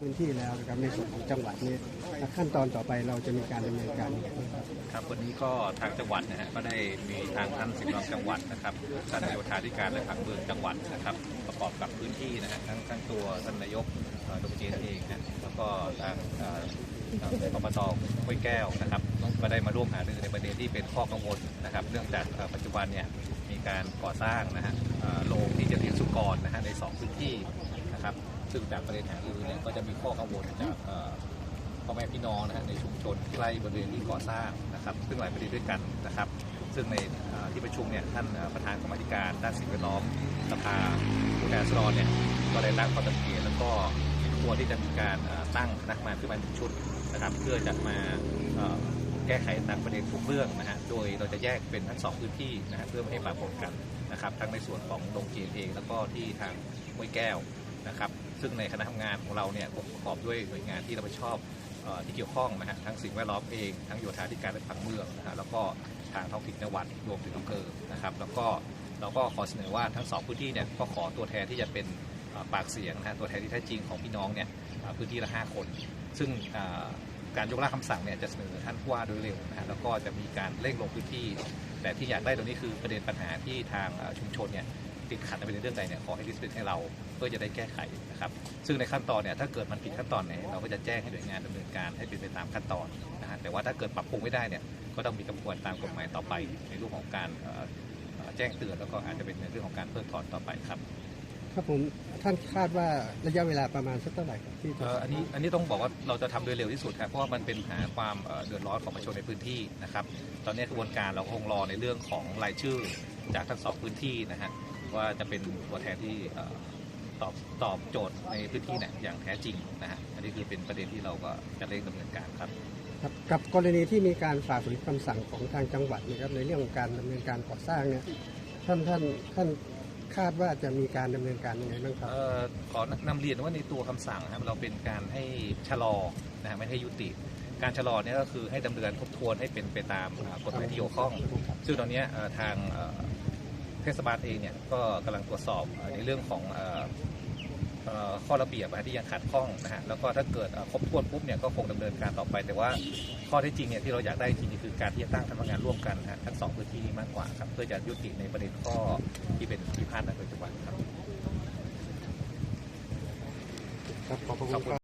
พื้นที่แล้วนะครับในส่วนของจังหวัดนี้ขั้นตอนต่อไปเราจะมีการดำเนินการครับวันนี้ก็ทางจังหวัดนะฮะก็ได้มีทางท่านสิงห์รองจังหวัดนะครับท่านนายกทาธิการและผังเมืองจังหวัดนะครับ ประกอบกับพื้นที่นะฮะทั้งทั้งตัวท่านนายกเอ่อดรเจนเองนะแล้วก็ทางเอ่อเอ่อกตห้วยแก้วนะครับก็ได้มาร่วมหารือในประเด็นที่เป็นข้อกังวลนะครับ เนื่องจากปัจจุบันเนี่ยมีการก่อสร้างนะฮะโรงที่จะเลี้ยงสุกรนะฮะในสองพื้นที่นะครับ ซึ่งจากประเด็นหารือเนี่ยก็จะมีข้อกังวลจากพ่อแม่พี่น้องนะฮะในชุมชนใกล้บริเวณที่ก่อสร้างนะครับ ซึ่งหลายประเด็นด้วยกันนะครับ ซึ่งในที่ประชุมเนี่ยท่านประธานกรรมธิการด้านสิ่งแวดล้อมสภาผู้แทนราษฎรเนี่ยก็ได้ตั้งข้อสังเกตแล้วก็ควรที่จะมีการตั้งคณะกรรมการขึ้นมาหนึ่งชุดนะครับ เพื่อจะมาแก้ไขตามประเด็นทุกเรื่องนะฮะ โดยเราจะแยกเป็นทั้งสองพื้นที่นะฮะเพื่อไม่ให้ปะปนกันนะครับ ทั้งในส่วนของโรงจีนเองแล้วก็ที่ทางห้วยแก้ว นะครับซึ่งในคณะทำงานของเราเนี่ยประกอบด้วยหน่วยงานที่รับผิดชอบออที่เกี่ยวข้องนะฮะทั้งสิ่งแวดล้อมเองทั้งโยธาธิการและผังเมืองนะฮะแล้วก็ทางท้องถิ่นจังหวัดรวมถึงอำเภอนะครับ แล้วก็เราก็ขอเสนอว่าทั้งสองพื้นที่เนี่ยก็ขอตัวแทนที่จะเป็นปากเสียงนะฮะตัวแทนที่แท้จริงของพี่น้องเนี่ยพื้นที่ละห้าคน ซึ่งการยกเลิกคำสั่งเนี่ยจะเสนอท่านผู้ว่าโดยเร็วนะฮะแล้วก็จะมีการเร่งลงพื้นที่ แต่ที่อยากได้ตรงนี้คือประเด็นปัญหาที่ทางชุมชนเนี่ย ติดขัดในประเด็นเรื่องใดเนี่ยขอให้ดิสเพนให้เราเพื่อจะได้แก้ไขนะครับซึ่งในขั้นตอนเนี่ยถ้าเกิดมันผิดขั้นตอนไหนเราก็จะแจ้งให้หน่วยงานดำเนินการให้เป็นไปตามขั้นตอนนะฮะแต่ว่าถ้าเกิดปรับปรุงไม่ได้เนี่ยก็ต้องมีกระบวนตามกฎหมายต่อไป ในเรื่องของการเอ่อเอ่อแจ้งเตือนแล้วก็อาจจะเป็นในเรื่องของการเพิกถอนต่อไปครับครับผมท่านคาดว่าระยะเวลาประมาณสักเท่าไหร่ครับที่จะเอ่ออันนี้อันนี้ต้องบอกว่าเราจะทำโดยเร็วที่สุดครับเพราะว่ามันเป็นปัญหาความเอ่อเดือดร้อนของประชาชนในพื้นที่นะครับ ตอนนี้กระบวนการเราคงรอในเรื่องของรายชื่อจากทั้งสองพื้นที่นะฮะ ว่าจะเป็นตัวแทนที่เอ่อตอบตอบโจทย์ในพื้นที่เนี่ยอย่างแท้จริงนะฮะอันนี้คือเป็นประเด็นที่เราก็จะเร่งดำเนินการครับครับกับกรณีที่มีการฝ่าฝืนคำสั่งของทางจังหวัดนะครับในเรื่องของการดำเนินการก่อสร้างเนี่ยท่านท่านท่านคาดว่าจะมีการดำเนินการยังไงบ้างครับเอ่อขอนำเรียนว่าในตัวคำสั่งนะครับเราเป็นการให้ชะลอนะฮะไม่ให้ยุติ การชะลอเนี่ยก็คือให้ดำเนินทบทวนให้เป็นไปตามอ่ากฎหมายที่เกี่ยวข้อง ซึ่งตอนเนี้ยเอ่อทางเอ่อเทศบาลเองเนี่ยก็กำลังตรวจสอบในเรื่องของออข้อระเบียบที่ยังขัดข้องนะฮะแล้วก็ถ้าเกิดครบถ้วนปุ๊บเนี่ยก็คงดำเนินการต่อไป แต่ว่าข้อเท็จจริงเนี่ยที่เราอยากได้จริงคือการที่จะตั้งคณะทำงานร่วมกันฮะทั้งสองพื้นที่นี้มากกว่าครับเพื่อจะยุติในประเด็นข้อที่เป็นพิพาทในปัจจุบันครับครับขอบคุณครับ